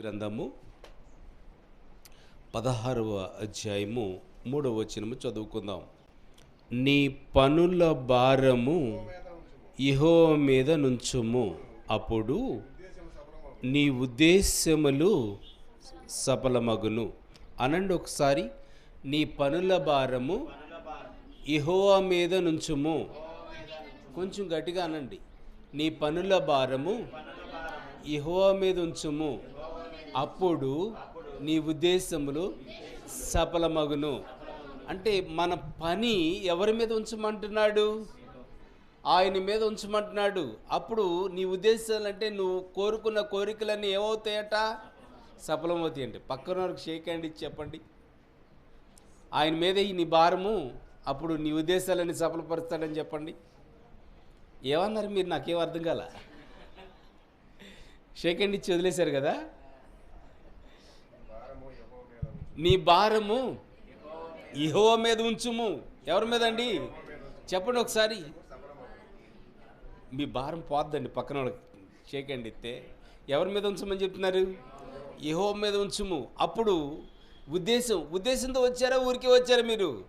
గ్రంథము పదహారవ అధ్యాయము మూడవ వచనము చదువుకుందాం. నీ పనుల భారము ఇహో మీద నుంచుము. అప్పుడు నీ ఉద్దేశములు సఫలమగును. అనండి ఒకసారి నీ పనుల భారము ఇహోవా మీద నుంచుము. కొంచెం గట్టిగా అనండి. నీ పనుల భారము ఇహోవా మీద ఉంచుము. అప్పుడు నీ ఉద్దేశములు సఫలమగును. అంటే మన పని ఎవరి మీద ఉంచమంటున్నాడు? ఆయన మీద ఉంచమంటున్నాడు. అప్పుడు నీ ఉద్దేశాలు అంటే నువ్వు కోరుకున్న కోరికలన్నీ ఏమవుతాయట? సఫలమవుతాయండి పక్కన వరకు షేక్ హ్యాండ్ ఇచ్చి చెప్పండి. ఆయన మీద ఈ నీ భారము అప్పుడు నీ ఉద్దేశాలన్నీ సఫలపరుస్తాడని చెప్పండి. ఏమన్నారు మీరు? నాకేం అర్థం కాల. షేక్ హ్యాండ్ ఇచ్చి వదిలేశారు కదా? నీ భారము ఇహో మీద ఉంచుము. ఎవరి మీద అండి చెప్పండి ఒకసారి. మీ భారం పోద్దండి పక్కన వాళ్ళకి షేక్ ఇస్తే ఎవరి మీద ఉంచమని చెప్తున్నారు? ఇహో మీద ఉంచుము. అప్పుడు ఉద్దేశం ఉద్దేశంతో వచ్చారా? ఊరికే వచ్చారా మీరు?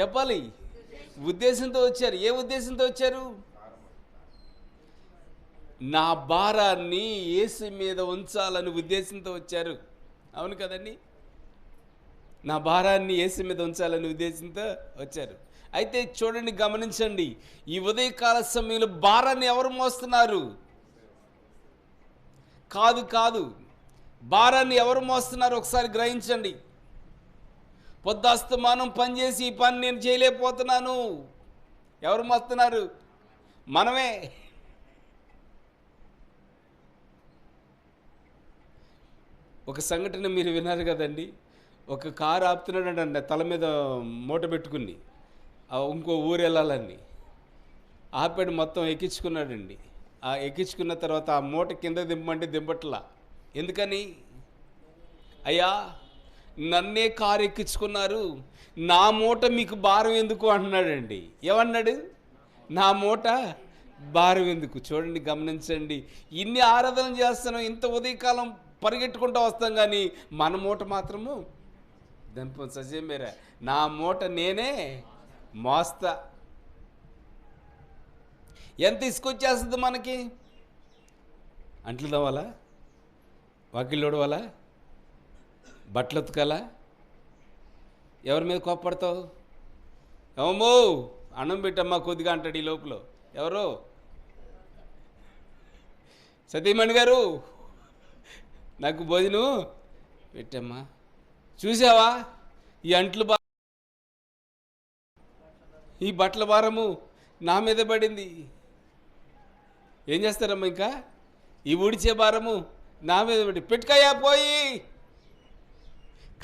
చెప్పాలి. ఉద్దేశంతో వచ్చారు. ఏ ఉద్దేశంతో వచ్చారు? నా భారాన్ని ఏసు మీద ఉంచాలని ఉద్దేశంతో వచ్చారు. అవును కదండి? నా భారాన్ని యేసు మీద ఉంచాలని ఉద్దేశంతో వచ్చారు. అయితే చూడండి గమనించండి. ఈ ఉదయకాల సమయంలో భారాన్ని ఎవరు మోస్తున్నారు? కాదు కాదు. భారాన్ని ఎవరు మోస్తున్నారు? ఒకసారి గ్రహించండి. పొద్దాస్తమానం పనిచేసి ఈ పని నేను చేయలేకపోతున్నాను. ఎవరు మోస్తున్నారు? మనమే. ఒక సంఘటన మీరు విన్నారు కదండి. ఒక కారు ఆపుతున్నాడండి తల మీద మూట పెట్టుకుని. ఇంకో ఊరు వెళ్ళాలని. ఆపాడు మొత్తం ఎక్కించుకున్నాడండి. ఆ ఎక్కించుకున్న తర్వాత ఆ మూట కింద దింపమంటే దింపట్లా. ఎందుకని? అయ్యా నన్నే కారు ఎక్కించుకున్నారు నా మూట మీకు భారం ఎందుకు అంటున్నాడండి. ఏమన్నాడు? నా మూట భారం ఎందుకు? చూడండి గమనించండి. ఇన్ని ఆరాధన చేస్తున్నాం ఇంత ఉదయకాలం పరిగెట్టుకుంటూ వస్తాం కానీ మన మూట మాత్రము దంపం సజీమేరా నా మూట నేనే మోస్తా. ఎంత తీసుకొచ్చేస్తుంది మనకి? అంట్లు తవ్వాలా? వాకిళ్ళు బట్టలు ఉతకాలా? ఎవరి మీద కోప్పడతావు? ఏమో అన్నం పెట్టమ్మా కొద్దిగా అంటాడు ఈ లోపల. ఎవరు? సతీమణి గారు? నాకు భోజనం పెట్టమ్మా. చూసావా? ఈ అంట్లు బా ఈ బట్టల భారము నా మీద పడింది. ఏం చేస్తారమ్మా ఇంకా? ఈ ఊడిచే భారము నా మీద పడి పెట్టుకయ్యా పోయి!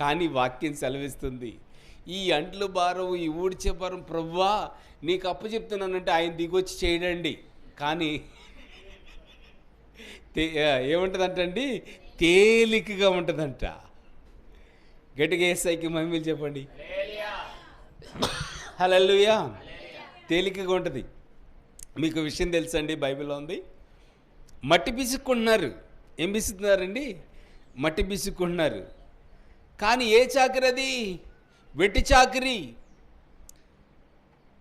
కానీ వాక్యం సెలవిస్తుంది. ఈ అంట్లు భారం ఈ ఊడిచే భారం ప్రవ్వా నీకు అప్పు చెప్తున్నానంటే ఆయన దిగొచ్చి చేయడండి. కానీ ఏముంటుందంటండి? తేలికగా ఉంటుందంట. గట్టిగా ఏసైకి మహిమలు చెప్పండి. హలలుయా తేలికగా ఉంటుంది. మీకు విషయం తెలుసండి బైబిల్లో ఉంది. మట్టి పిసుక్కుంటున్నారు. ఏం పిసుకున్నారండి మట్టి పిసుక్కుంటున్నారు. కానీ ఏ చాకరి అది? వెట్టి చాకరి.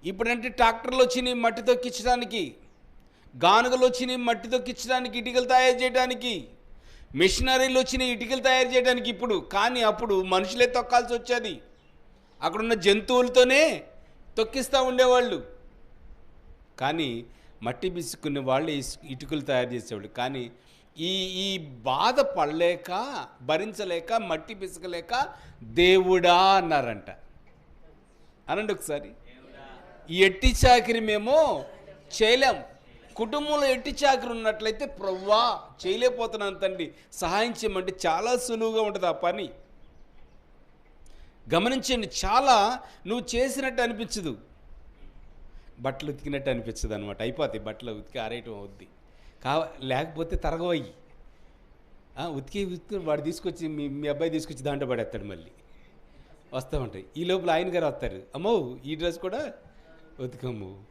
ఇప్పుడంటే ట్రాక్టర్లు వచ్చినాయి మట్టి తొక్కించడానికి గానుగలు వచ్చినాయి మట్టి తొక్కించడానికి ఇటుకలు తయారు చేయడానికి మిషనరీలు వచ్చినాయి ఇటుకలు తయారు చేయడానికి ఇప్పుడు కానీ అప్పుడు మనుషులే తొక్కాల్సి వచ్చేది. అక్కడున్న జంతువులతోనే తొక్కిస్తూ ఉండేవాళ్ళు. కానీ మట్టి బిసుకునే వాళ్ళు ఇటుకలు తయారు చేసేవాళ్ళు. కానీ ఈ ఈ బాధ పడలేక భరించలేక మట్టి పిసుకలేక దేవుడా అన్నారంట. అనండి ఒకసారి. ఎట్టి చాకిరి మేము చేయలేం. కుటుంబంలో ఎట్టి చాకరి ఉన్నట్లయితే ప్రవ్వా చేయలేకపోతున్నాను తండ్రి. సహాయం చేయమంటే చాలా సులువుగా ఉంటుంది ఆ పని. గమనించండి చాలా నువ్వు చేసినట్టు అనిపించదు. బట్టలు ఉతికినట్టు అనిపించదు అనమాట అయిపోతాయి బట్టలు ఉతికి ఆరేయటం అవుద్ది. కా లేకపోతే తరగవయ్యి. ఉతికి ఉతికి వాడు తీసుకొచ్చి మీ మీ అబ్బాయి తీసుకొచ్చి దాంట్లో పడేస్తాడు మళ్ళీ. వస్తూ ఉంటాయి. ఈ లోపల ఆయన గారు వస్తారు. అమ్మో ఈ డ్రెస్ కూడా ఉతికమ్ము.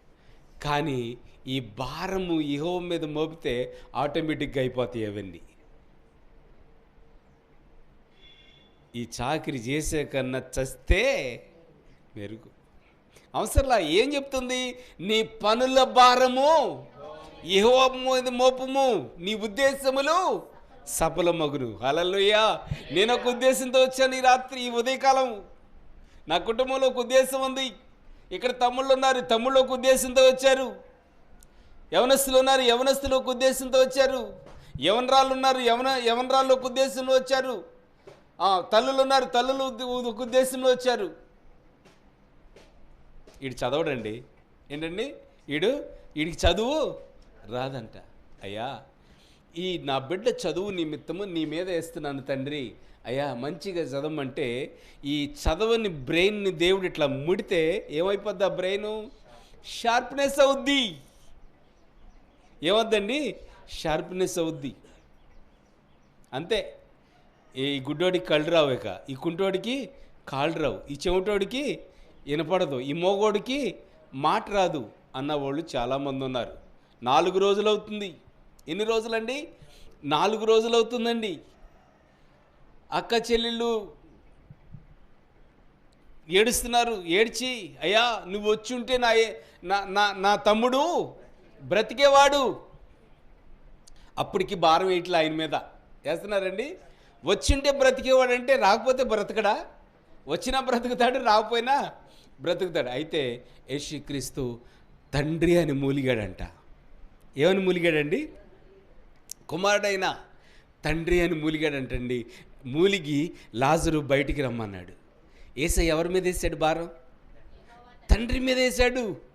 కానీ ఈ భారము ఇహో మీద మోపితే ఆటోమేటిక్గా అయిపోతాయి అవన్నీ. ఈ చాకరి చేసే కన్నా చస్తే మెరుగు. అవసరంలా ఏం చెప్తుంది? నీ పనుల భారము ఇహో మీద మోపము నీ ఉద్దేశములు సఫలమగును హల్లెలూయా. నేను ఒక ఉద్దేశంతో వచ్చాను ఈ రాత్రి ఈ ఉదయకాలం. నా కుటుంబంలో ఒక ఉద్దేశం ఉంది. ఇక్కడ తమ్ముళ్ళు ఉన్నారు తమ్ముళ్ళు ఒక ఉద్దేశంతో వచ్చారు. యవనస్తులు ఉన్నారు యవనస్తులు ఒక ఉద్దేశంతో వచ్చారు. యవనరాళ్ళు ఉన్నారు యవన యవనరాళ్ళు ఒక ఉద్దేశంలో వచ్చారు. తల్లులు ఉన్నారు తల్లులు ఒక ఉద్దేశంలో వచ్చారు. వీడు చదవడండి. ఏంటండి? వీడు వీడికి చదువు రాదంట. అయ్యా ఈ నా బిడ్డ చదువు నిమిత్తము నీ మీద వేస్తున్నాను తండ్రి. అయ్యా మంచిగా చదవమంటే ఈ చదవని బ్రెయిన్ని దేవుడు ఇట్లా ముడితే ఏమైపోద్ది ఆ బ్రెయిన్? షార్ప్నెస్ అవుద్ది. ఏమద్దండి? షార్ప్నెస్ అవుద్ది. అంతే. ఈ గుడ్డోడికి కళ్ళు రావు ఇక. ఈ కుంటోడికి కాళ్ళు రావు. ఈ చెమటోడికి వినపడదు. ఈ మోగోడికి మాట రాదు అన్న వాళ్ళు చాలామంది ఉన్నారు నాలుగు రోజులు అవుతుంది ఎన్ని రోజులండి? నాలుగు రోజులు అవుతుందండి అక్క చెల్లెళ్ళు ఏడుస్తున్నారు. ఏడ్చి అయ్యా నువ్వు వచ్చి ఉంటే నా నా నా నా తమ్ముడు బ్రతికేవాడు. అప్పటికి భారం వేయట్లే ఆయన మీద? వేస్తున్నారండి. వచ్చింటే బ్రతికేవాడంటే రాకపోతే బ్రతకడా? వచ్చినా బ్రతుకుతాడు రాకపోయినా బ్రతుకుతాడు. అయితే యేసుక్రీస్తు తండ్రి అని మూలిగాడంట. ఏమని మూలిగాడండి? కుమారుడైన తండ్రి అని మూలిగాడంటండి. మూలిగి లాజరు బయటికి రమ్మన్నాడు. ఏసై ఎవరి మీద వేసాడు భారం? తండ్రి మీద వేసాడు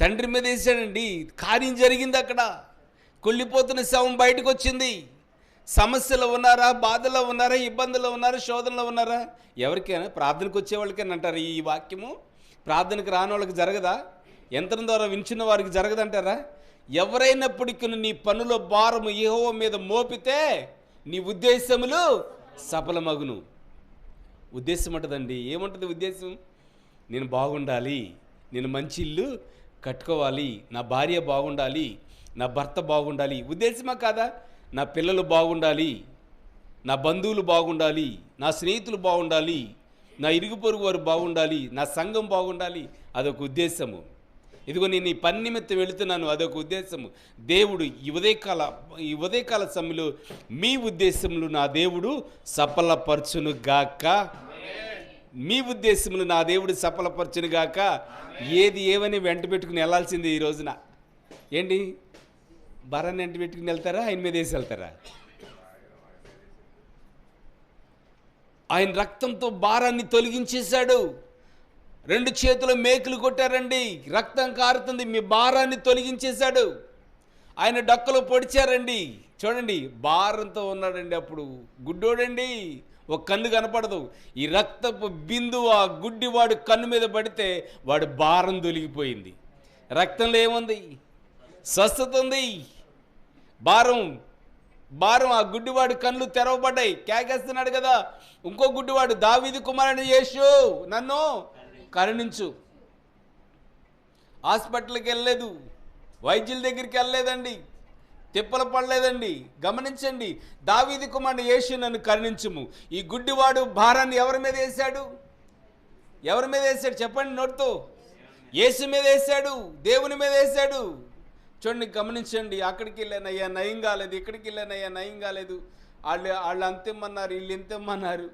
తండ్రి మీద వేసాడండి కార్యం జరిగింది అక్కడ. కుళ్ళిపోతున్న శవం బయటకు వచ్చింది సమస్యలో ఉన్నారా? బాధలో ఉన్నారా? ఇబ్బందుల్లో ఉన్నారా? శోధనలో ఉన్నారా? ఎవరికైనా ప్రార్థనకు వచ్చేవాళ్ళకైనా అంటారు? ఈ వాక్యము ప్రార్థనకు రాని వాళ్ళకి జరగదా? యంత్రం ద్వారా వించిన వారికి జరగదంటారా? ఎవరైనప్పటికీ నీ పనుల భారము ఏహో మీద మోపితే నీ ఉద్దేశములు సఫలమగును. ఉద్దేశం ఉంటుందండి ఏముంటుంది ఉద్దేశం? నేను బాగుండాలి. నేను మంచి ఇల్లు కట్టుకోవాలి. నా భార్య బాగుండాలి. నా భర్త బాగుండాలి. ఉద్దేశమా కాదా? నా పిల్లలు బాగుండాలి. నా బంధువులు బాగుండాలి. నా స్నేహితులు బాగుండాలి. నా ఇరుగు పొరుగు వారు బాగుండాలి. నా సంఘం బాగుండాలి. అదొక ఉద్దేశము. ఇదిగో నేను ఈ పని నిమిత్తం వెళుతున్నాను. అదొక ఉద్దేశము. దేవుడు ఈ ఉదయకాల ఈ ఉదయకాల సమయంలో మీ ఉద్దేశములు నా దేవుడు సఫలపరచును గాక మీ ఉద్దేశములు నా దేవుడు సఫలపరచును గాక ఏది ఏమని వెంట పెట్టుకుని వెళ్ళాల్సింది ఈ రోజున? ఏంటి? బరాన్ని వెంట పెట్టుకుని వెళ్తారా? ఆయన మీద వేసి వెళ్తారా? ఆయన రక్తంతో భారాన్ని తొలగించేశాడు. రెండు చేతుల మేకులు కొట్టారండి. రక్తం కారుతుంది. మీ భారాన్ని తొలగించేశాడు. ఆయన డక్కలో పొడిచారండి. చూడండి భారంతో ఉన్నాడండి అప్పుడు. గుడ్డోడండి. ఒక కన్ను కనపడదు. ఈ రక్తపు బిందువు ఆ గుడ్డివాడు కన్ను మీద పడితే వాడు భారం దొలిగిపోయింది రక్తంలో ఏముంది? స్వస్థత ఉంది. భారం భారం ఆ గుడ్డివాడు కళ్ళు తెరవబడ్డాయి. కేకేస్తున్నాడు కదా. ఇంకో గుడ్డివాడు దావీది కుమారుని యేసు. నన్ను కరుణించు. హాస్పిటల్కి వెళ్ళలేదు. వైద్యుల దగ్గరికి వెళ్ళలేదండి. తిప్పలు పడలేదండి. గమనించండి. దావీది కుమారుడు యేసు నన్ను కరుణించుము. ఈ గుడ్డివాడు భారాన్ని ఎవరి మీద వేశాడు? ఎవరి మీద వేశాడు? చెప్పండి నోటితో. ఏసు మీద వేశాడు. దేవుని మీద వేశాడు. చూడండి గమనించండి. అక్కడికి వెళ్ళానయ్యా నయం కాలేదు. ఇక్కడికి వెళ్ళానయ్యా నయం కాలేదు. వాళ్ళు వాళ్ళు అంతేమన్నారు వీళ్ళు ఇంతేమన్నారు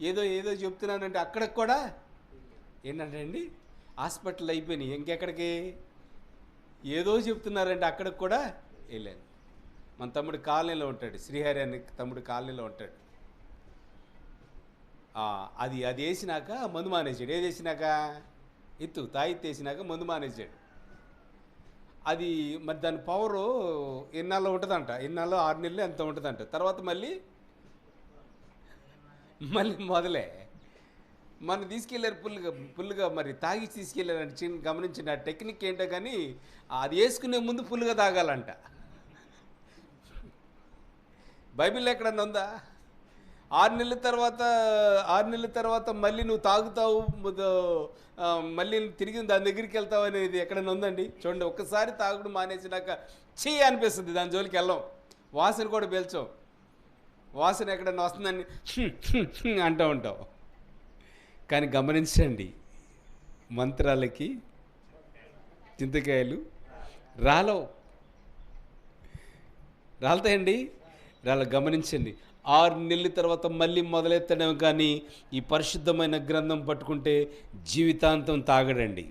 ఏదో ఏదో చెప్తున్నానంటే అక్కడికి కూడా ఏంటంటే అండి హాస్పిటల్ అయిపోయినాయి. ఇంకెక్కడికి? ఏదో చెప్తున్నారంటే అక్కడికి కూడా వెళ్ళాను మన తమ్ముడు కాలనీలో ఉంటాడు శ్రీహరి అనే తమ్ముడు కాలనీలో ఉంటాడు. అది అది వేసినాక మందు మానేసాడు. ఏది వేసినాక? ఎత్తు తాయిత్తు వేసినాక మందు మానేసాడు. అది మరి దాని పవరు ఎన్నాళ్ళు ఉంటుందంట. ఎన్నాళ్ళు ఆరు నెలలు ఎంత ఉంటుందంట. తర్వాత మళ్ళీ మళ్ళీ మొదలే. మనం తీసుకెళ్ళారు పుల్లుగా పుల్లుగా మరి తాగి తీసుకెళ్ళారంట చిన్న గమనించిన టెక్నిక్ ఏంటో కానీ అది వేసుకునే ముందు పుల్లుగా తాగాలంట. బైబిల్ ఎక్కడన్నా ఉందా? ఆరు నెలల తర్వాత ఆరు నెలల తర్వాత మళ్ళీ నువ్వు తాగుతావు మళ్ళీ తిరిగి దాని దగ్గరికి వెళ్తావు అనేది ఎక్కడైనా ఉందండి? చూడండి ఒక్కసారి తాగుడు మానేసినాక చీ అనిపిస్తుంది. దాని జోలికి వెళ్ళాం. వాసన కూడా పీల్చాం. వాసన ఎక్కడన్నా వస్తుందని అంటూ ఉంటావు కానీ గమనించండి మంత్రాలకి చింతకాయలు రాలవు. రాలతాయండి? ఇలా గమనించండి. ఆరు నెలల తర్వాత మళ్ళీ మొదలెత్తడం కానీ ఈ పరిశుద్ధమైన గ్రంథం పట్టుకుంటే జీవితాంతం తాగడండి.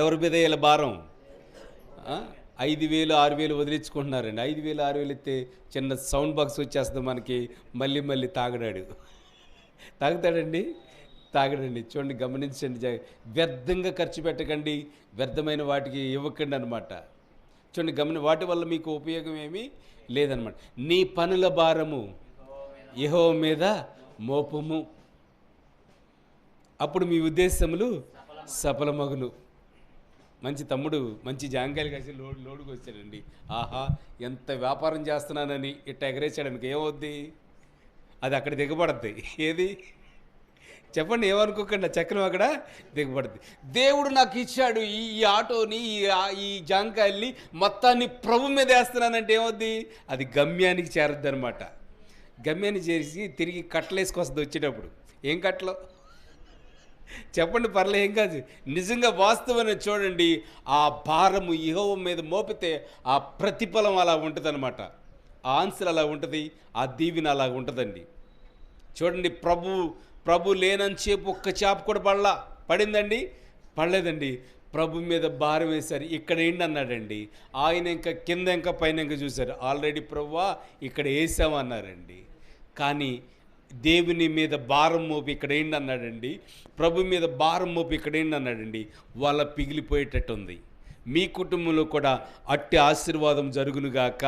ఎవరి మీద ఇలా భారం? ఐదు వేలు ఆరు వేలు వదిలించుకుంటున్నారండి. ఐదు వేలు ఆరు వేలు ఇస్తే చిన్న సౌండ్ బాక్స్ వచ్చేస్తుంది మనకి. మళ్ళీ మళ్ళీ తాగడాడు. తాగుతాడండి? తాగడండి. చూడండి గమనించండి. వ్యర్థంగా ఖర్చు పెట్టకండి. వ్యర్థమైన వాటికి ఇవ్వకండి అనమాట చూడండి గమని వాటి వల్ల మీకు ఉపయోగం ఏమి? లేదనమాట. నీ పనుల భారము యహో మీద మోపము. అప్పుడు మీ ఉద్దేశములు సఫలమగును. మంచి తమ్ముడు మంచి జాంకాయలు కలిసి లోడ్ లోడుకు వచ్చాడండి. ఆహా ఎంత వ్యాపారం చేస్తున్నానని ఇట్ట ఎగరేసాడానికి ఏమవుద్ది? అది అక్కడ దిగబడద్ది. ఏది? చెప్పండి ఏమనుకోకండి చక్రం అక్కడ దిగబడుతుంది దేవుడు నాకు ఇచ్చాడు ఈ ఆటోని ఈ ఈ జాంకాయల్ని మొత్తాన్ని ప్రభు మీద వేస్తున్నానంటే ఏమవుద్ది? అది గమ్యానికి చేరద్ది అనమాట గమ్యాన్ని చేసి తిరిగి కట్టలేసుకొస్తుంది వచ్చేటప్పుడు. ఏం కట్టలో? చెప్పండి పర్లే ఏం కాదు. నిజంగా వాస్తవాన్ని చూడండి ఆ భారము ఇహోవ మీద మోపితే ఆ ప్రతిఫలం అలా ఉంటుంది ఆ ఆన్సర్ అలా ఉంటుంది ఆ దీవెన అలా ఉంటుందండి. చూడండి ప్రభు ప్రభు లేనని చెప్పు ఒక్క చేప కూడా పడలా. పడిందండి? పడలేదండి. ప్రభు మీద భారం వేశారు. ఇక్కడ ఏంటి అన్నాడండి? ఆయన ఇంకా కింద ఇంకా పైన ఇంకా చూశారు. ఆల్రెడీ ప్రభువా ఇక్కడ వేసామన్నారండి కానీ దేవుని మీద భారం మోపి ఇక్కడ ఏంటి అన్నాడండి? ప్రభు మీద భారం మోపి ఇక్కడ ఏంటి అన్నాడండి? వాళ్ళ పిగిలిపోయేటట్టు ఉంది మీ కుటుంబంలో కూడా అట్టి ఆశీర్వాదం జరుగునుగాక.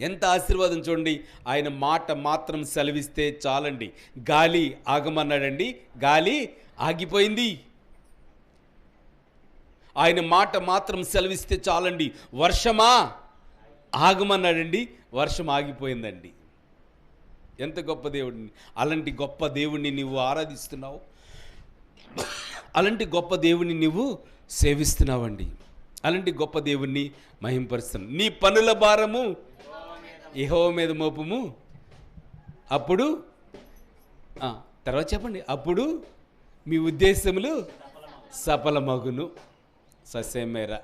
ఎంత ఆశీర్వాదం చూడండి. ఆయన మాట మాత్రం సెలవిస్తే చాలండి. గాలి ఆగమన్నాడండి. గాలి ఆగిపోయింది. ఆయన మాట మాత్రం సెలవిస్తే చాలండి. వర్షమా? ఆగమన్నాడండి. వర్షం ఆగిపోయిందండి. ఎంత గొప్ప దేవుడిని. అలాంటి గొప్ప దేవుణ్ణి నువ్వు ఆరాధిస్తున్నావు. అలాంటి గొప్ప దేవుణ్ణి నువ్వు సేవిస్తున్నావండి. అలాంటి గొప్ప దేవుణ్ణి మహింపరుస్తున్నావు. నీ పనుల భారము ఇహో మీద మోపము? అప్పుడు? తర్వాత చెప్పండి. అప్పుడు మీ ఉద్దేశములు సఫలమగును. సస్యమేర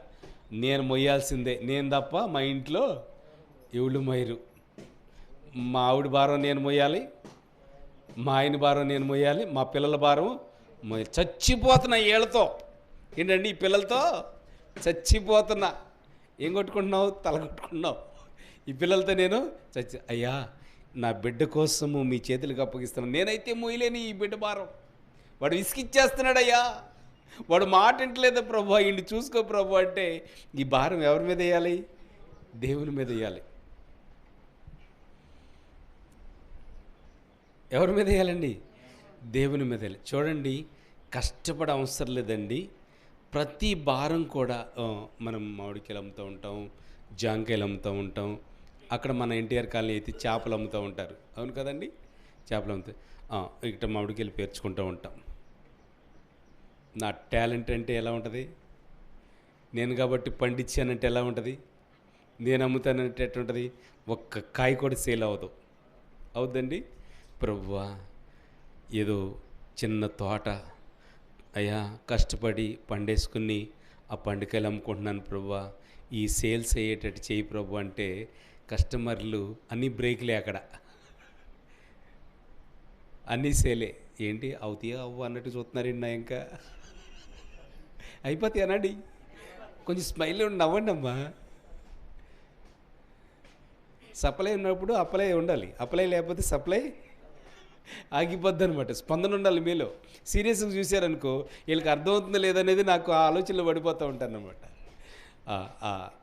నేను మొయ్యాల్సిందే. నేను తప్ప మా ఇంట్లో ఎవళ్ళు మొయ్యరు. మా ఆవిడ భారం నేను మొయ్యాలి. మా ఆయన భారం నేను మొయ్యాలి. మా పిల్లల భారం మొయ్యాలి చచ్చిపోతున్నా ఏళ్ళతో. ఏంటండి ఈ పిల్లలతో? చచ్చిపోతున్నా. ఏం కొట్టుకుంటున్నావు? తల కొట్టుకుంటున్నావు? ఈ పిల్లలతో నేను చచ్చి అయ్యా నా బిడ్డ కోసము మీ చేతులకు అప్పగిస్తున్నాను. నేనైతే మొయ్యలేని ఈ బిడ్డ భారం. వాడు విసిగిచ్చేస్తున్నాడయ్యా వాడు మాట వింటలేదు ప్రభు ఇండి చూసుకో ప్రభు అంటే ఈ భారం ఎవరి మీద వేయాలి? దేవుని మీద వేయాలి. ఎవరి మీద వేయాలండి? దేవుని మీద వేయాలి. చూడండి కష్టపడ అవసరం లేదండి. ప్రతి భారం కూడా మనం మామిడికాయలు అమ్ముతూ ఉంటాం జాంకాయలు అమ్ముతూ ఉంటాం అక్కడ మన ఎన్టీఆర్ కాలనీ అయితే చేపలు అమ్ముతూ ఉంటారు. అవును కదండి? చేపలు అమ్ముతాయి ఇక్కడ మామిడికాయలు పేర్చుకుంటూ ఉంటాం. నా టాలెంట్ అంటే ఎలా ఉంటుంది? నేను కాబట్టి పండించానంటే ఎలా ఉంటుంది? నేను అమ్ముతానంటే ఎట్లుంటుంది ఒక్క కాయ కూడా సేల్ అవ్వదు. అవుద్దండి? ప్రభువా ఏదో చిన్న తోట. అయ్యా కష్టపడి పండేసుకుని ఆ పండుగలు అమ్ముకుంటున్నాను ప్రభువా ఈ సేల్స్ అయ్యేటట్టు చేయి ప్రభు అంటే కస్టమర్లు అన్ని బ్రేక్లే అక్కడ. అన్నీ సేలే. ఏంటి? అవుతాయా అవ్వ అన్నట్టు చూస్తున్నారండి నా ఇంకా అయిపోతాయి అనండి కొంచెం స్మైల్ ఉండి నవ్వండి అమ్మా. సప్లై ఉన్నప్పుడు అప్లై ఉండాలి. అప్లై లేకపోతే సప్లై ఆగిపోద్ది అనమాట స్పందన ఉండాలి మీలో. సీరియస్గా చూశారనుకో వీళ్ళకి అర్థమవుతుందో లేదనేది నాకు ఆ ఆలోచనలో పడిపోతూ ఉంటాను అనమాట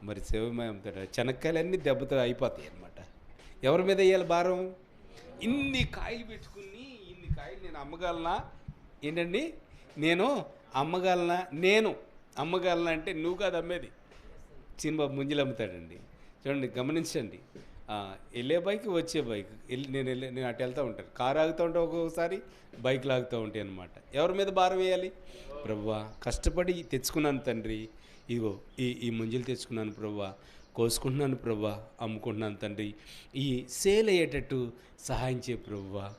మరి శివమయం చెనక్కాయలన్నీ దెబ్బతో అయిపోతాయి అనమాట ఎవరి మీద వేయాలి భారం? ఇన్ని కాయలు పెట్టుకుని ఇన్ని కాయలు నేను అమ్మగలనా? ఏంటండి? నేను అమ్మగలనా? నేను అమ్మగలనా అంటే నువ్వు కాదు అమ్మేది. చిన్నబాబు ముంజలు అమ్ముతాడండి. చూడండి గమనించండి. వెళ్ళే బైక్ వచ్చే బైక్. వెళ్ళి నేను వెళ్ళే నేను అటు వెళ్తూ ఉంటాను. కారు ఆగుతూ ఉంటా ఒక్కొక్కసారి బైక్ లాగుతూ ఉంటాయి అనమాట ఎవరి మీద భారం వేయాలి? ప్రభువా కష్టపడి తెచ్చుకున్నాను తండ్రి. ఇదిగో ఈ ఈ ముంజలు తెచ్చుకున్నాను ప్రవ్వా కోసుకుంటున్నాను ప్రవ్వా అమ్ముకుంటున్నాను తండ్రి. ఈ సేల్ అయ్యేటట్టు సహాయం చే ప్రవ్వా.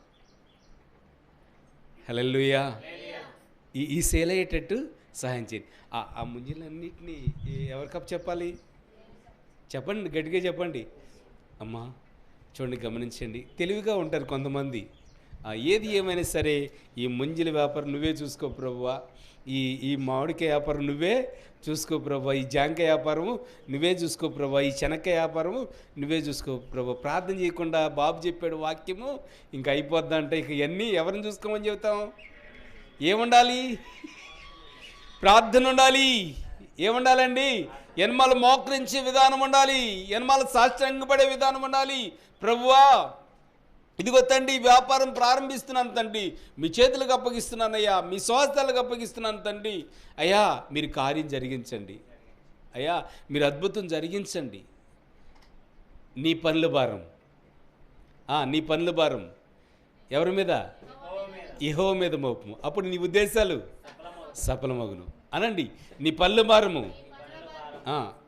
హలెల్లుయా. ఈ ఈ సేల్ అయ్యేటట్టు సహాయం చేయండి ఆ ఆ ముంజలన్నింటినీ ఎవరికప్ చెప్పాలి? చెప్పండి గట్టిగా చెప్పండి. అమ్మా చూడండి గమనించండి. తెలివిగా ఉంటారు కొంతమంది. ఏది ఏమైనా సరే ఈ ముంజిల వ్యాపారం నువ్వే చూసుకో ప్రభువా. ఈ ఈ మామిడికాయ వ్యాపారం నువ్వే చూసుకో ప్రభా ఈ జాంకాయ వ్యాపారము నువ్వే చూసుకో ప్రభా ఈ శనక్కాయ వ్యాపారము నువ్వే చూసుకో ప్రభా ప్రార్థన చేయకుండా బాబు చెప్పాడు వాక్యము ఇంకా అయిపోద్దంటే ఇక ఇవన్నీ ఎవరిని చూసుకోమని చెబుతాం? ఏముండాలి? ప్రార్థన ఉండాలి. ఏముండాలండి? ఎనమాల మోకరించే విధానం ఉండాలి. ఎనమాల సాష్టాంగపడే విధానం ఉండాలి. ప్రభువా ఇదిగో తండ్రి వ్యాపారం ప్రారంభిస్తున్నాను తండ్రి. మీ చేతులకు అప్పగిస్తున్నానయ్యా మీ స్వాస్థాలకు అప్పగిస్తున్నాను తండ్రి. అయ్యా మీరు కార్యం జరిగించండి. అయ్యా మీరు అద్భుతం జరిగించండి. నీ పనుల భారం. నీ పనుల భారం. ఎవరి మీద? ఇహో మీద మోపము. అప్పుడు నీ ఉద్దేశాలు? సఫలమగును అనండి నీ పనుల భారము.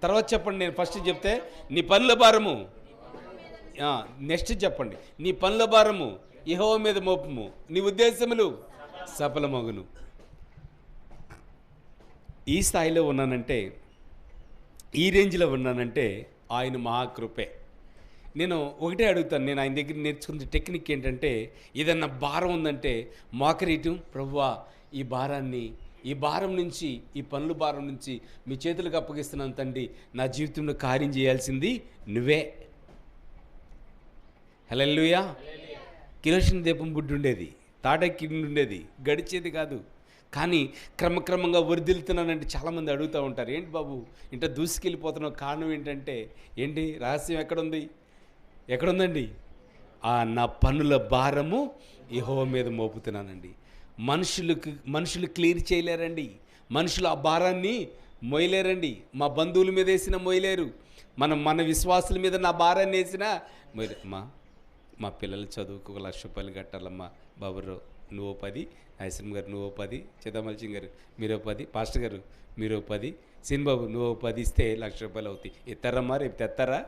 తర్వాత చెప్పండి నేను ఫస్ట్ చెప్తే నీ పనుల భారము. నెక్స్ట్ చెప్పండి. నీ పనుల భారము ఇహో మీద మోపము నీ ఉద్దేశములు సఫలమగును. ఈ స్థాయిలో ఉన్నానంటే ఈ రేంజ్లో ఉన్నానంటే ఆయన మహాకృపే. నేను ఒకటే అడుగుతాను నేను ఆయన దగ్గర నేర్చుకున్న టెక్నిక్ ఏంటంటే ఏదన్నా భారం ఉందంటే మోకరీయటం ప్రవ్వా ఈ భారాన్ని ఈ భారం నుంచి ఈ పనుల భారం నుంచి మీ చేతులకు అప్పగిస్తున్నాను తండ్రి నా జీవితంలో కార్యం చేయాల్సింది నువ్వే. హలెల్లుయా. కిరోషన్ దీపం బుడ్డి ఉండేది తాటకి ఉండేది గడిచేది కాదు. కానీ క్రమక్రమంగా వరిదిల్తున్నానంటే చాలామంది అడుగుతూ ఉంటారు ఏంటి బాబు ఇంట దూసుకెళ్ళిపోతున్న కారణం ఏంటంటే ఏంటి రహస్యం ఎక్కడుంది? ఎక్కడుందండి? ఆ నా పనుల భారము యెహోవా మీద మోపుతున్నానండి. మనుషులకు మనుషులు క్లియర్ చేయలేరండి. మనుషులు ఆ భారాన్ని మోయలేరండి మా బంధువుల మీద వేసిన మోయలేరు మనం మన విశ్వాసుల మీద నా భారాన్ని వేసినా మరి మా మా పిల్లల చదువుకు ఒక లక్ష రూపాయలు కట్టాలమ్మా బాబురావు. నువ్వు పది ఐశ్వర్యం గారు నువ్వు పది చిదంబల్సింగ్ గారు మీరు పది పాస్టర్ గారు మీరు పది సినిబాబు నువ్వు పది ఇస్తే లక్ష రూపాయలు అవుతాయి. ఇస్తారమ్మా రేపు తెస్తారా?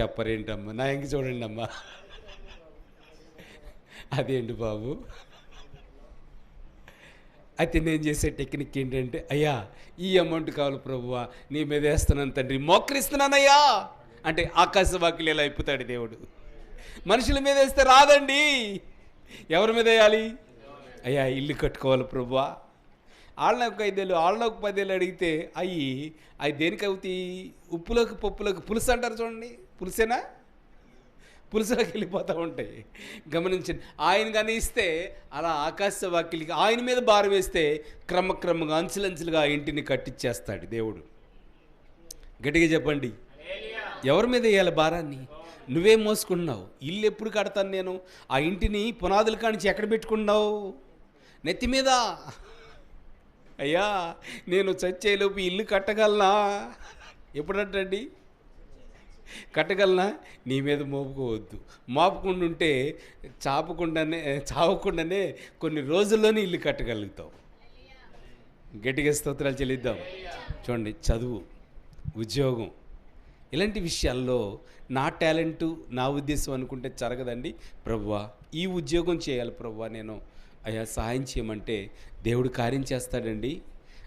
చెప్పరేంటమ్మా నా ఇంక చూడండి అమ్మా. అదేంటి బాబు? అయితే నేను చేసే టెక్నిక్ ఏంటంటే అయ్యా ఈ అమౌంట్ కావాలి ప్రభువా నీ మీద వేస్తున్నాను తండ్రి మోకరిస్తున్నానయ్యా. అంటే ఆకాశ ఎలా అయిపోతాడు దేవుడు. మనుషుల మీద వేస్తే రాదండి. ఎవరి మీద వేయాలి? అయ్యా ఇల్లు కట్టుకోవాలి ప్రభువా. వాళ్ళని ఒక ఐదేళ్ళు వాళ్ళని ఒక పదేళ్ళు అడిగితే అయ్యి అవి దేనికి అవుతాయి ఉప్పులోకి పప్పులోకి పులుసు అంటారు చూడండి. పులుసేనా? పులుసులోకి వెళ్ళిపోతూ ఉంటాయి. గమనించండి. ఆయన కానీ ఇస్తే అలా ఆకాశ వాకిలికి ఆయన మీద భారం వేస్తే క్రమక్రమంగా అంచులంచులుగా ఆ ఇంటిని కట్టించేస్తాడు దేవుడు. గట్టిగా చెప్పండి. ఎవరి మీద వేయాలి భారాన్ని? నువ్వే మోసుకున్నావు ఇల్లు ఎప్పుడు కడతాను నేను? ఆ ఇంటిని పునాదుల కానించి ఎక్కడ పెట్టుకున్నావు నెత్తి మీద? అయ్యా నేను చచ్చేలోపు ఇల్లు కట్టగలనా? ఎప్పుడంటండి? కట్టగలనా? నీ మీద మోపుకోవద్దు. మోపుకుంటుంటే ఉంటే చాపకుండానే చావకుండానే కొన్ని రోజుల్లోనే ఇల్లు కట్టగలుగుతావు. గట్టిగా స్తోత్రాలు చెల్లిద్దాం. చూడండి చదువు ఉద్యోగం ఇలాంటి విషయాల్లో నా టాలెంటు నా ఉద్దేశం అనుకుంటే జరగదండి. ప్రభువా ఈ ఉద్యోగం చేయాలి ప్రభువా నేను. అయ్యా సహాయం చేయమంటే దేవుడు కార్యం చేస్తాడండి.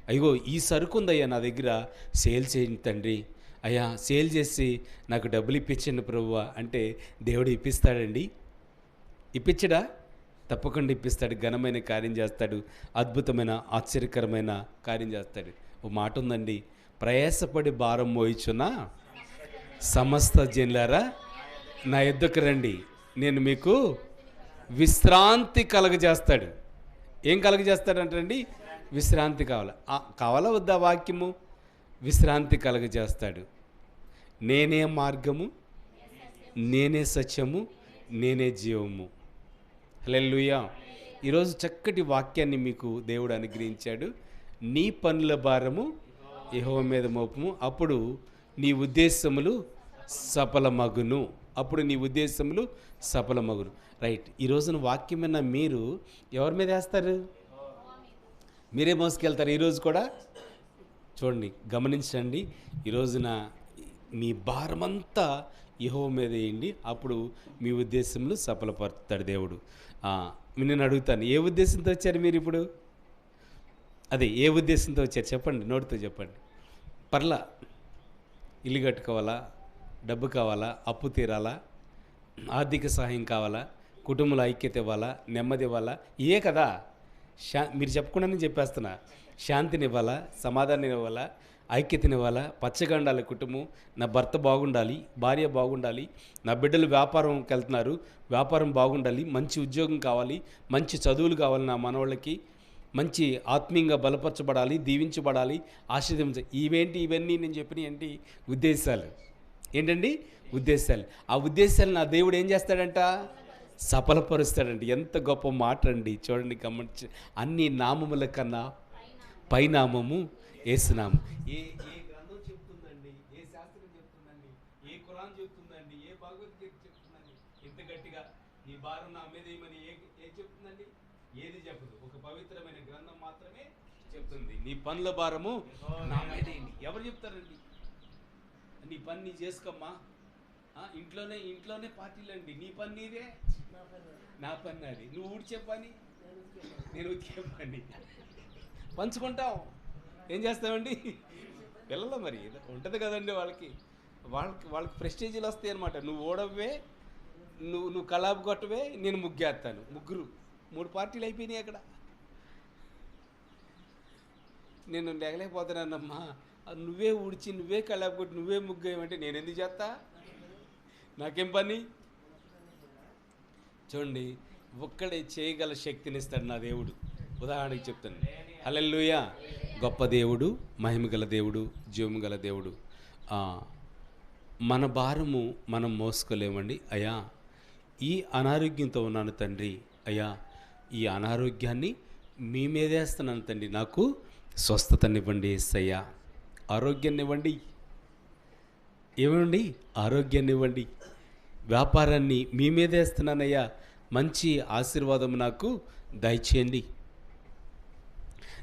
అయ్యో ఈ సరుకు ఉందయ్యా నా దగ్గర. సేల్ చేయండి తండ్రి. అయ్యా సేల్ చేసి నాకు డబ్బులు ఇప్పించండి ప్రభువా అంటే దేవుడు ఇప్పిస్తాడండి. ఇప్పించడా? తప్పకుండా ఇప్పిస్తాడు. ఘనమైన కార్యం చేస్తాడు. అద్భుతమైన ఆశ్చర్యకరమైన కార్యం చేస్తాడు. ఓ మాట ఉందండి. ప్రయాసపడి భారం మోయిచున్నా సమస్త జనులారా నా ఎద్దుకు రండి. నేను మీకు విశ్రాంతి కలగజేస్తాడు. ఏం కలగజేస్తాడంటండి విశ్రాంతి కావాలా? కావాలా వద్దా వాక్యము? విశ్రాంతి కలగజేస్తాడు. నేనే మార్గము నేనే సత్యము నేనే జీవము. హల్లెలూయా. ఈరోజు చక్కటి వాక్యాన్ని మీకు దేవుడు అనుగ్రహించాడు. నీ పనుల భారము యహో మీద మోపము. అప్పుడు నీ ఉద్దేశములు సఫలమగును. అప్పుడు నీ ఉద్దేశములు సఫలమగును. రైట్. ఈ రోజున వాక్యం మీరు ఎవరి మీద వేస్తారు? మీరే మోసుకెళ్తారు ఈరోజు కూడా? చూడండి గమనించండి. ఈ రోజున మీ భారమంతా యహో మీద వేయండి. అప్పుడు మీ ఉద్దేశంలో సఫలపరుతాడు దేవుడు. నేను అడుగుతాను ఏ ఉద్దేశంతో వచ్చారు మీరు ఇప్పుడు? అదే ఏ ఉద్దేశంతో వచ్చారు? చెప్పండి నోటితో చెప్పండి. పర్లా ఇల్లు కట్టుకోవాలా? డబ్బు కావాలా? అప్పు తీరాలా? ఆర్థిక సహాయం కావాలా? కుటుంబంలో ఐక్యత ఇవ్వాలా? నెమ్మది ఇవ్వాలా? ఏ కదా. శా మీరు చెప్పకుండానే చెప్పేస్తున్నా. శాంతిని ఇవ్వాలా? సమాధానం ఇవ్వాలా? ఐక్యతని ఇవ్వాలా? కుటుంబం. నా భర్త బాగుండాలి భార్య బాగుండాలి నా బిడ్డలు వ్యాపారంకి వెళ్తున్నారు వ్యాపారం బాగుండాలి మంచి ఉద్యోగం కావాలి మంచి చదువులు కావాలి నా మనవాళ్ళకి. మంచి ఆత్మీయంగా బలపరచబడాలి దీవించబడాలి ఆశీర్వదించ ఇవేంటి ఇవన్నీ నేను చెప్పిన ఏంటి? ఉద్దేశాలు. ఏంటండి? ఉద్దేశాలు. ఆ ఉద్దేశాలు నా దేవుడు ఏం చేస్తాడంట? సఫలపరుస్తాడండి ఎంత గొప్ప మాట అండి. చూడండి గమనించి. అన్ని నామముల కన్నా పైనామము ఏసునామం. ఏ ఏ గ్రంథం చెప్తుందండి? ఏ శాస్త్రం చెప్తుందండి? ఏ కురాన్ చెప్తుందండి? ఏ భగవద్గీత చెప్తుందండి? ఇంత గట్టిగా నీ భారం నా మీద ఏమని ఏ ఏ చెప్తుందండి? ఏది చెప్పదు? ఒక పవిత్రమైన గ్రంథం మాత్రమే చెప్తుంది. నీ పనుల భారము నా మీద ఎవరు చెప్తారండి? నీ పని నీ చేసుకోమ్మా. ఇంట్లోనే ఇంట్లోనే పార్టీలు అండి నీ పని నీదే. నా పని నాది. నువ్వు ఊడ్చే పని? నేను ఉతికే పని. పంచుకుంటాం. ఏం చేస్తామండి? పిల్లలు మరి. ఉంటుంది కదండి వాళ్ళకి. వాళ్ళకి వాళ్ళకి ప్రెస్టేజీలు వస్తాయి అనమాట నువ్వు ఓడవే నువ్వు నువ్వు కలాపు కొట్టవే నేను ముగ్గేస్తాను ముగ్గురు. మూడు పార్టీలు అయిపోయినాయి అక్కడ. నేను లేగలేకపోతున్నానమ్మా. అది నువ్వే ఊడ్చి నువ్వే కళ్ళాపుకొట్టి నువ్వే ముగ్గేయమంటే నేను ఎందుకు చేస్తా? నాకేం పని? చూడండి ఒక్కడే చేయగల శక్తినిస్తాడు నా దేవుడు. ఉదాహరణకి చెప్తాను. హలెల్లుయ. గొప్ప దేవుడు మహిమగల దేవుడు జీవము గల దేవుడు మన భారము మనం మోసుకోలేమండి. అయ్యా ఈ అనారోగ్యంతో ఉన్నాను తండ్రి. అయ్యా ఈ అనారోగ్యాన్ని మీ మీదేస్తున్నాను తండ్రి నాకు స్వస్థతనివ్వండి ఎస్సయ్యా ఆరోగ్యాన్ని ఇవ్వండి ఏమండి? ఆరోగ్యాన్ని ఇవ్వండి వ్యాపారాన్ని మీ మీదేస్తున్నానయ్యా మంచి ఆశీర్వాదం నాకు దయచేయండి.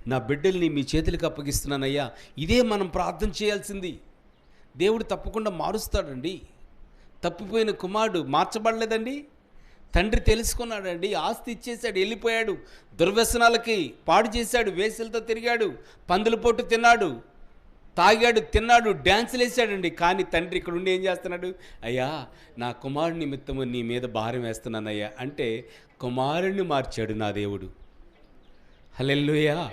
నా బిడ్డల్ని మీ చేతులకు అప్పగిస్తున్నానయ్యా. ఇదే మనం ప్రార్థన చేయాల్సింది. దేవుడు తప్పకుండా మారుస్తాడండి. తప్పిపోయిన కుమారుడు మార్చబడలేదండి. తండ్రి తెలుసుకున్నాడండి ఆస్తి ఇచ్చేశాడు వెళ్ళిపోయాడు. దుర్వ్యసనాలకి పాడు చేశాడు వేసులతో తిరిగాడు పందుల పొట్టు తిన్నాడు తాగాడు తిన్నాడు డ్యాన్సులు వేసాడండి కానీ తండ్రి ఇక్కడ ఉండి ఏం చేస్తున్నాడు? అయ్యా నా కుమారుడి నిమిత్తము నీ మీద భారం వేస్తున్నానయ్యా. అంటే కుమారుణ్ణి మార్చాడు నా దేవుడు. హలెల్లుయా.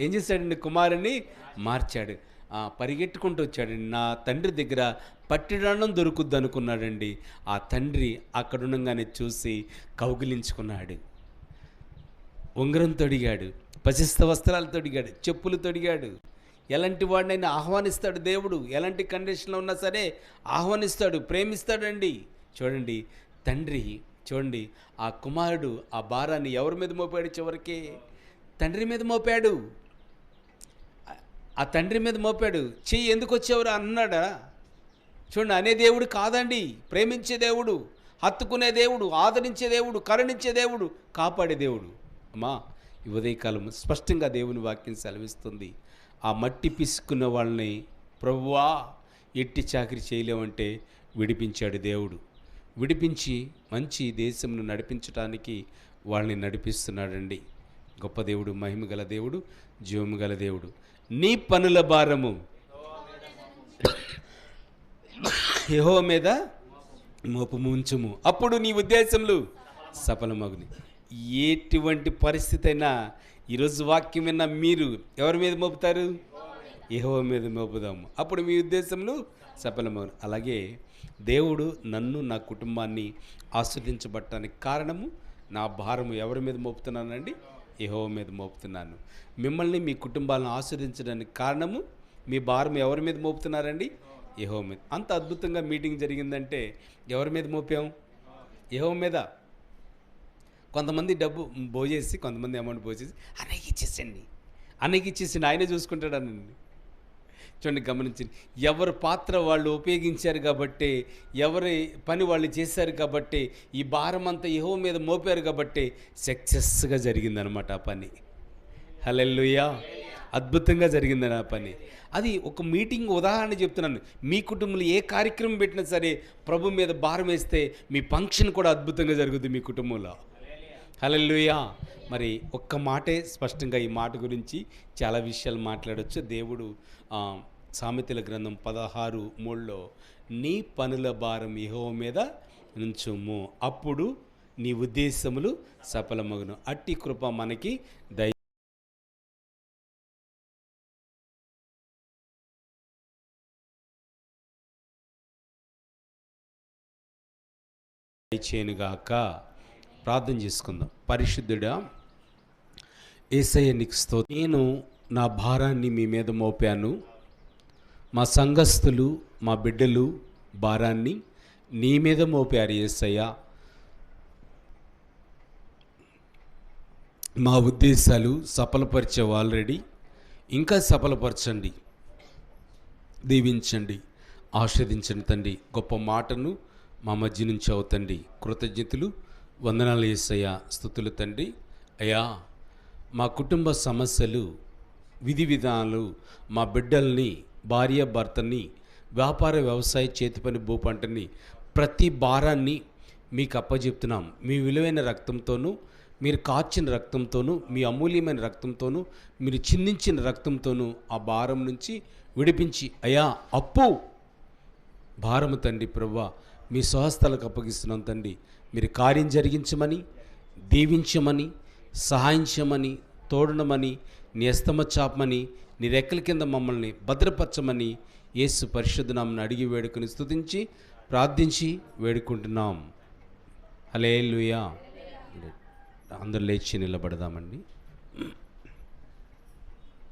ఏం చేశాడండి? కుమారుణ్ణి మార్చాడు. పరిగెట్టుకుంటూ వచ్చాడండి. నా తండ్రి దగ్గర పట్టిడన్నం దొరుకుద్ది అనుకున్నాడండి ఆ తండ్రి అక్కడుండగానే చూసి కౌగిలించుకున్నాడు. ఉంగరం తొడిగాడు. పసిస్త వస్త్రాలు తొడిగాడు. చెప్పులు తొడిగాడు. ఎలాంటి వాడినైనా ఆహ్వానిస్తాడు దేవుడు. ఎలాంటి కండిషన్లో ఉన్నా సరే ఆహ్వానిస్తాడు ప్రేమిస్తాడండి. చూడండి తండ్రి చూడండి ఆ కుమారుడు ఆ భారాన్ని ఎవరి మీద మోపాడు చివరికి? తండ్రి మీద మోపాడు. ఆ తండ్రి మీద మోపాడు. చెయ్యి ఎందుకు వచ్చేవారు అన్నాడా? చూడండి అనే దేవుడు కాదండి. ప్రేమించే దేవుడు హత్తుకునే దేవుడు ఆదరించే దేవుడు కరుణించే దేవుడు కాపాడే దేవుడు. అమ్మా ఈ ఉదయకాలం స్పష్టంగా దేవుని వాక్యం సెలవిస్తుంది. ఆ మట్టి పిసుకున్న వాళ్ళని ప్రభువా ఎట్టి చాకరి చేయలేమంటే విడిపించాడు దేవుడు. విడిపించి మంచి దేశంను నడిపించడానికి వాళ్ళని నడిపిస్తున్నాడండి. గొప్ప దేవుడు మహిమ గల దేవుడు జీవము గల దేవుడు. నీ పనుల భారము యహో మీద మోపము ఉంచుము అప్పుడు నీ ఉద్దేశములు సఫలమగుని. ఎటువంటి పరిస్థితి అయినా ఈరోజు వాక్యం విన్న మీరు ఎవరి మీద మోపుతారు? యహో మీద మోపుదాము. అప్పుడు మీ ఉద్దేశములు సఫలమగును. అలాగే దేవుడు నన్ను నా కుటుంబాన్ని ఆస్వాదించబట్టడానికి కారణము నా భారము ఎవరి మీద మోపుతున్నానండి? యహో మీద మోపుతున్నాను. మిమ్మల్ని మీ కుటుంబాలను ఆస్వాదించడానికి కారణము మీ భారం ఎవరి మీద మోపుతున్నారండి? యహో మీద అంత అద్భుతంగా మీటింగ్ జరిగిందంటే ఎవరి మీద మోపాం? యహో మీద. కొంతమంది డబ్బు భోజేసి కొంతమంది అమౌంట్ భోజేసి అన్నయ్యకి ఇచ్చేసండి అన్నయ్యకి ఇచ్చేసండి ఆయనే చూసుకుంటాడనండి చూడండి గమనించండి. ఎవరి పాత్ర వాళ్ళు ఉపయోగించారు కాబట్టి ఎవరి పని వాళ్ళు చేశారు కాబట్టి ఈ భారం అంతా యహో మీద మోపారు కాబట్టి సక్సెస్గా జరిగిందనమాట ఆ పని. హలెల్లుయా. అద్భుతంగా జరిగిందని ఆ పని. అది ఒక మీటింగ్ ఉదాహరణ చెప్తున్నాను. మీ కుటుంబంలో ఏ కార్యక్రమం పెట్టినా సరే ప్రభు మీద భారం వేస్తే మీ ఫంక్షన్ కూడా అద్భుతంగా జరుగుతుంది మీ కుటుంబంలో. హల్లెలూయా. మరి ఒక్క మాటే స్పష్టంగా ఈ మాట గురించి చాలా విషయాలు మాట్లాడొచ్చు. దేవుడు సామెతల గ్రంథం పదహారు మూడులో నీ పనుల భారం ఇహో మీద నుంచుము. అప్పుడు నీ ఉద్దేశములు సఫలమగును. అట్టి కృప మనకి దయ దయచేయనుగాక. ప్రార్థన చేసుకుందాం. పరిశుద్ధుడా ఏసయ్య నిక్స్తో నేను నా భారాన్ని మీ మీద మోపాను. మా సంఘస్థులు మా బిడ్డలు భారాన్ని నీ మీద మోపారు ఏసయ్య. మా ఉద్దేశాలు సఫలపరిచావు ఆల్రెడీ ఇంకా సఫలపరచండి. దీవించండి. ఆస్వాదించండి తండ్రి. గొప్ప మాటను మా మధ్య నుంచి అవుతండి కృతజ్ఞతలు. వందనాలు ఏసయ్య. స్థుతులు తండ్రి. అయ్యా మా కుటుంబ సమస్యలు విధి విధానాలు మా బిడ్డల్ని భార్య భర్తని వ్యాపార వ్యవసాయ చేతి పని భూపంటని ప్రతి భారాన్ని మీకు అప్పచెప్తున్నాం మీ విలువైన రక్తంతోనూ మీరు కార్చిన రక్తంతోనూ మీ అమూల్యమైన రక్తంతోనూ మీరు చిందించిన రక్తంతోనూ ఆ భారం నుంచి విడిపించి అయా అప్పు. భారము తండ్రి ప్రభా మీ స్వహస్థలకు అప్పగిస్తున్నాం తండ్రి. మీరు కార్యం జరిగించమని దీవించమని సహాయించమని తోడనమని నీ చాపమని నీ రెక్కల కింద మమ్మల్ని భద్రపరచమని యేసు పరిశుద్ధనామని అడిగి వేడుకొని స్తుతించి ప్రార్థించి వేడుకుంటున్నాం. హలే అందరు లేచి నిలబడదామండి.